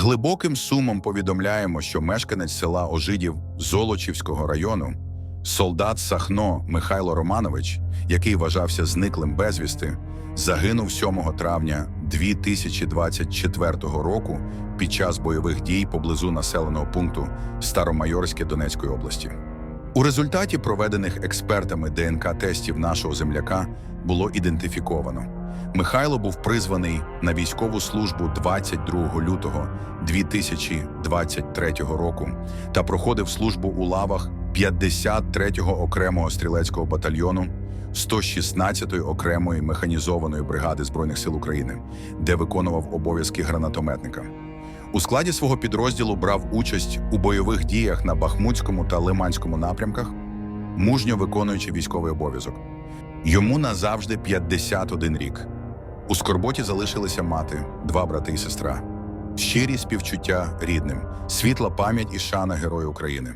глибоким сумом повідомляємо, що мешканець села Ожидів Золочівського району, солдат Сахно Михайло Романович, який вважався зниклим безвісти, загинув 7 травня 2024 року під час бойових дій поблизу населеного пункту Старомайорське Донецької області. У результаті проведених експертами ДНК-тестів нашого земляка було ідентифіковано. Михайло був призваний на військову службу 22 лютого 2023 року та проходив службу у лавах 53-го окремого стрілецького батальйону 116-ї окремої механізованої бригади Збройних сил України, де виконував обов'язки гранатометника. У складі свого підрозділу брав участь у бойових діях на Бахмутському та Лиманському напрямках, мужньо виконуючи військовий обов'язок. Йому назавжди 51 рік. У скорботі залишилися мати, два брати і сестра. Щирі співчуття рідним, світла пам'ять і шана Герою України.